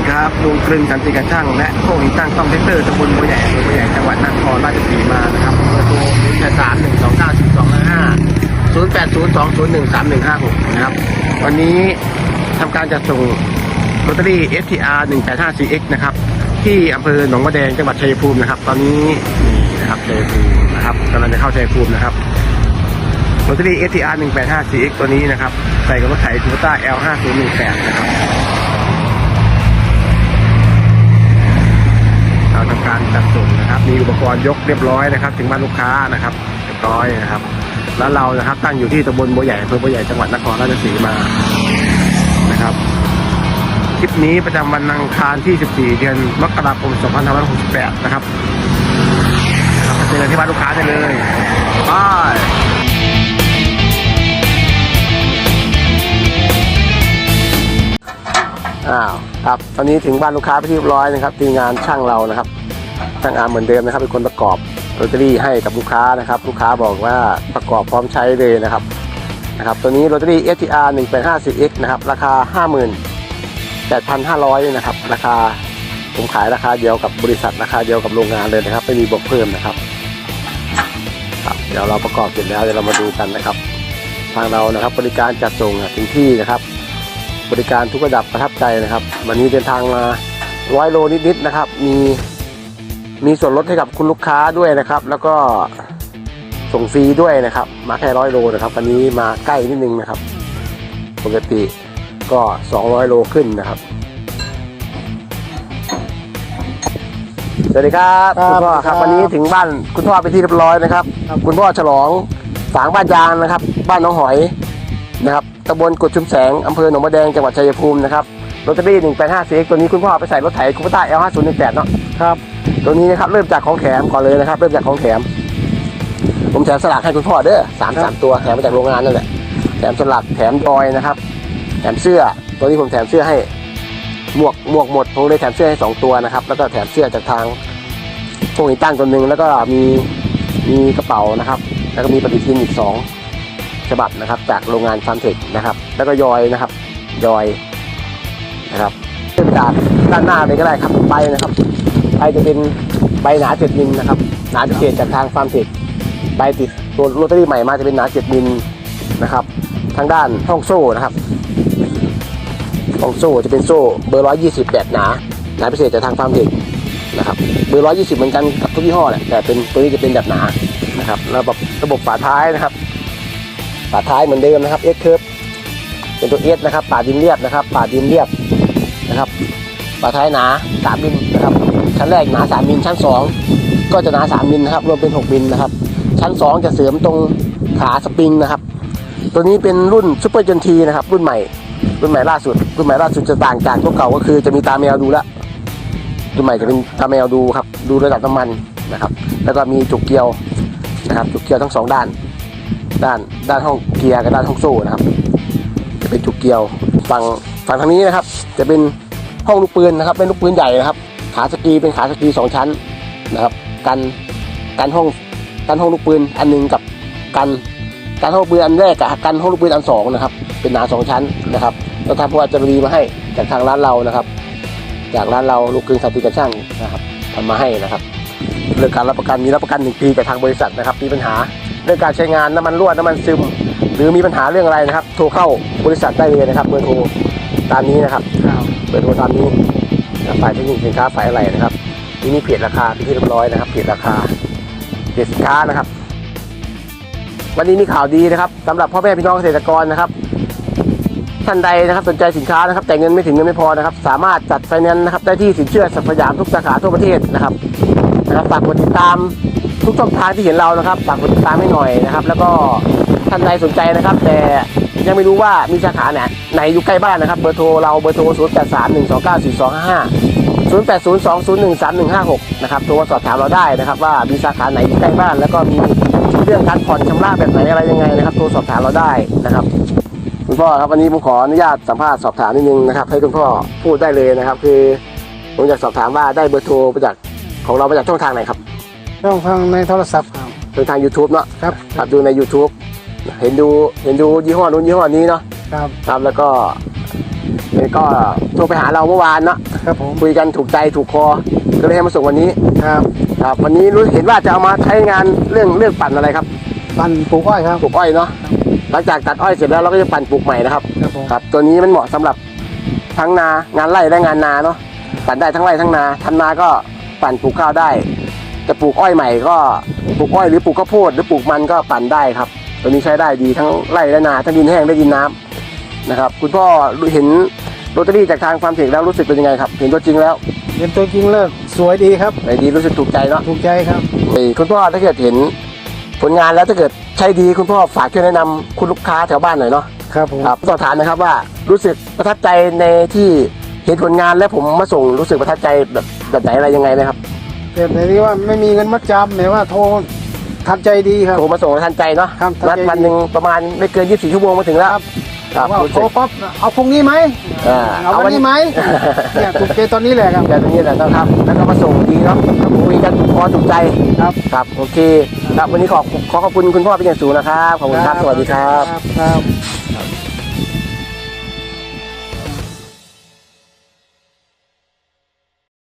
ดีครับลุงกลึงสันติการช่างและโค้งช่างซ่อมเทคเตอร์ตำบลบัวใหญ่อำเภอบัวใหญ่จังหวัดนครราชสีมานะครับเบอร์โทรศูนย์แปดสามหนึ่งสองเก้าสิบสองห้าศูนย์แปดศูนย์สองศูนย์หนึ่งสามหนึ่งห้าหกนะครับ วันนี้ทำการจัดส่งลอตเตอรี่ STR 185 CX นะครับ ที่อำเภอหนองบัวแดงจังหวัดชัยภูมินะครับ ตอนนี้นี่นะครับชัยภูมินะครับกำลังจะเข้าชัยภูมินะครับลอตเตอรี่ STR 185 CX ตัวนี้นะครับ ใส่กับรถไถ Toyota L 5018นะครับ การจัดส่งนะครับ มีอุปกรณ์ยกเรียบร้อยนะครับ ถึงบ้านลูกค้านะครับเรียบร้อยนะครับ แล้วเรานะครับตั้งอยู่ที่ตำบลบัวใหญ่อำเภอบัวใหญ่จังหวัดนครราชสีมานะครับคลิปนี้ประจำวันอังคารที่ 14 เดือนมกราคม 2568 นะครับมาเจอกันที่บ้านลูกค้าได้เลยบายอ้าวครับตอนนี้ถึงบ้านลูกค้าไปที่เรียบร้อยนะครับทีมงานช่างเรานะครับ ช่างอาร์มเหมือนเดิมนะครับเป็นคนประกอบลอตเตอรี่ให้กับลูกค้านะครับ ลูกค้าบอกว่าประกอบพร้อมใช้เลยนะครับนะครับ ตัวนี้ลอตเตอรี่ STR 185 x นะครับ ราคา 58,500นะครับ ราคาผมขายราคาเดียวกับบริษัทราคาเดียวกับโรงงานเลยนะครับ ไม่มีบวกเพิ่มนะครับครับ เดี๋ยวเราประกอบเสร็จแล้วเดี๋ยวเรามาดูกันนะครับ ทางเรานะครับบริการจัดส่งถึงที่นะครับ บริการทุกระดับประทับใจนะครับ วันนี้เดินทางมาร้อยโลนิดๆนะครับ มี มีส่วนลดให้กับคุณลูกค้าด้วยนะครับ แล้วก็ส่งฟรีด้วยนะครับ มาแค่ร้อยโลนะครับวันนี้มาใกล้นิดนึงนะครับ ปกติก็ 200 โลขึ้นนะครับ สวัสดีครับครับคุณพ่อครับครับวันนี้ถึงบ้านคุณพ่อไปนที่เรียบร้อยนะครับ คุณพ่อฉลองฝางบ้านยางนะครับ บ้านน้องหอยนะครับตำบลกุดชุมแสงอำเภอหนองบัวแดงจังหวัดชัยภูมินะครับลอตเตอรี่185 CX ตัวนี้คุณพ่อเอาไปใส่รถไถคูปต้า L 5018 เนาะครับ ตัวนี้นะครับเริ่มจากของแถมก่อนเลยนะครับ เริ่มจากของแถม ผมแถมสลากให้คุณพ่อเด้อสามสามตัวแถมมาจากโรงงานนั่นแหละแถมสลักแถมดอยนะครับ แถมเสื้อ ตัวนี้ผมแถมเสื้อให้หมวกหมวกหมดผมเลยแถมเสื้อให้สองตัวนะครับ แล้วก็แถมเสื้อจากทางพวกนี้ตั้งตัวหนึ่งแล้วก็มีมีกระเป๋านะครับ แล้วก็มีปฏิทินอีกสองฉบับนะครับ จากโรงงานฟันเทคนะครับ แล้วก็ยอยนะครับยอยนะครับเริ่มจากด้านหน้าเลยก็ได้ครับใบนะครับ ใบจะเป็นใบหนาเจ็ดมิลนะครับ หนาพิเศษจากทางฟาร์มเทคใบติดตัวลอตเตอรี่ใหม่มาจะเป็นหนาเจ็ดมิลนะครับ ทางด้านห้องโซ่นะครับห้องโซ่จะเป็นโซ่เบอร์120แบบหนาหนาพิเศษจากทางฟาร์มเทคนะครับเบอร์120เหมือนกันกับทุกยี่ห้อแหละแต่เป็นตัวนี้จะเป็นแบบหนานะครับระบบระบบฝาท้ายนะครับฝาท้ายเหมือนเดิมนะครับ S curve เป็นตัว S นะครับป่าดินเรียบนะครับป่าดินเรียบนะครับฝาท้ายหนา3มิลนะครับ ชั้นแรกหนา3มิลชั้น 2 ก็จะหนา3มิลนะครับรวมเป็น 6มิลนะครับ ชั้น 2 จะเสริมตรงขาสปริงนะครับ ตัวนี้เป็นรุ่นซูเปอร์จันทีนะครับ รุ่นใหม่ รุ่นใหม่ล่าสุด รุ่นใหม่ล่าสุดจะต่างจากตัวเก่าก็คือจะมีตาแมวดูลวรุ่นใหม่จะเป็นตาแมวดูครับ ดูระดับน้ำมันนะครับ แล้วก็มีจุกเกียวนะครับ จุกเกียวทั้งสองด้าน ด้านด้านห้องเกียร์กับด้านห้องโซ่นะครับ จะเป็นจุกเกียวฝั่งฝั่งทางนี้นะครับ จะเป็นห้องลูกปืนนะครับ เป็นลูกปืนใหญ่นะครับ ขาสกรีเป็นขาสกรีสองชั้นนะครับ กันกันห้องกันห้องลูกปืนอันหนึงกับกันกันห้องลูกปืนอันแรกกับกันห้องลูกปืนอันสองนะครับ เป็นหนาสองชั้นนะครับเราทำพวกจะรีมาให้จากทางร้านเรานะครับ จากร้านเราลูกกึ่งสันติกระช่างนะครับทำมาให้นะครับเรื่องการรับประกันมีรับประกันหนึ่งปีจากทางบริษัทนะครับมีปัญหาเรื่องการใช้งานน้ำมันรั่วน้ำมันซึม หรือมีปัญหาเรื่องอะไรนะครับ โทรเข้าบริษัทได้เลยนะครับเบอร์โทรตามนี้นะครับเบอร์โทรตามนี้นะ ฝ่ายเทคนิคสินค้าฝ่ายอะไรนะครับที่นี่เพจราคาเป็นที่เรียบร้อยนะครับเพจราคาเพจสินค้านะครับ วันนี้มีข่าวดีนะครับสำหรับพ่อแม่พี่น้องเกษตรกรนะครับ ท่านใดนะครับสนใจสินค้านะครับ แต่เงินไม่ถึงเงินไม่พอนะครับ สามารถจัดไฟแนนซ์นะครับได้ที่สินเชื่อสัพยามทุกสาขาทั่วประเทศนะครับนะครับฝากกดติดตามทุกช่องทางที่เห็นเรานะครับฝากกดติดตามให้หน่อยนะครับ แล้วก็ท่านใดสนใจนะครับ แต่ ยังไม่รู้ว่ามีสาขาไหนไหนอยู่ใกล้บ้านนะครับ เบอร์โทรเราเบอร์โทร 0 8 3 1 2 9 4 2 5 5 0 8 0 2 0 1 3 1 5 6 นะครับ โทรมาสอบถามเราได้นะครับ ว่ามีสาขาไหนอยู่ใกล้บ้าน แล้วก็มีเรื่องการผ่อนชำระแบบไหนอะไรยังไงนะครับ โทรสอบถามเราได้นะครับ คุณพ่อครับวันนี้ผมขออนุญาตสัมภาษณ์สอบถามนิดนึงนะครับ ให้คุณพ่อพูดได้เลยนะครับ คือผมอยากสอบถามว่าได้เบอร์โทรมาจากของเรามาจากช่องทางไหนครับช่องทางในโทรศัพท์ครับเป็นทาง YouTube เนาะครับ ครับดูใน YouTube เห็นดูเห็นดูยี่ห้อนู้นยี่ห้อนี้เนาะครับครับแล้วก็แล้วก็โทรไปหาเราเมื่อวานเนาะครับผมคุยกันถูกใจถูกคอก็เลยให้มาส่งวันนี้ครับครับ วันนี้รู้เห็นว่าจะเอามาใช้งานเรื่องเรื่องปั่นอะไรครับ ปั่นปลูกอ้อยครับปลูกอ้อยเนาะหลังจากตัดอ้อยเสร็จแล้วเราก็จะปั่นปลูกใหม่นะครับครับผมครับตัวนี้มันเหมาะสำหรับทั้งนางานไร่และงานนาเนาะปั่นได้ทั้งไร่ทั้งนาทำนาก็ปั่นปลูกข้าวได้จะปลูกอ้อยใหม่ก็ปลูกอ้อยหรือปลูกข้าวโพดหรือปลูกมันก็ปั่นได้ครับ ตัวนี้ใช้ได้ดีทั้งไร่และนาทั้งดินแห้งและดินน้ำนะครับ คุณพ่อเห็นโรตารี่จากทางฟาร์มเทคแล้วรู้สึกเป็นยังไงครับ เห็นตัวจริงแล้วเห็นตัวจริงแล้วสวยดีครับไหนดีรู้สึกถูกใจเนาะถูกใจครับเอ้ยคุณพ่อถ้าเกิดเห็นผลงานแล้วถ้าเกิดใช้ดีคุณพ่อฝากช่วยแนะนำคุณลูกค้าแถวบ้านหน่อยเนาะครับผมครับสอบถามนะครับว่ารู้สึกประทับใจในที่เห็นผลงานและผมมาส่งรู้สึกประทับใจแบบแบบไหนอะไรยังไงไหมครับแต่ในที่ว่าไม่มีเงินมัดจำแต่ว่าโทร ทันใจดีครับ โทรมาส่งทันใจเนาะครับทันใจ นัดวันหนึ่งประมาณไม่เกิน 24 ชั่วโมงมาถึงแล้วครับครับว่ารู้โทสึรกปั๊บเอาพรุ่งนี้ไหมอ่าเอาวันนี้ไหมเนี่ยถูกใจตอนนี้แหละครับแค่ตรงนี้แหละนะครับ แล้วก็มาส่งดีเนาะคุยกันถูกคอถูกใจครับ ครับโอเคครับวันนี้ขอขอขอบคุณคุณพ่อเป็นอย่างสูงนะครับขอบคุณครับสวัสดีครับ ครับ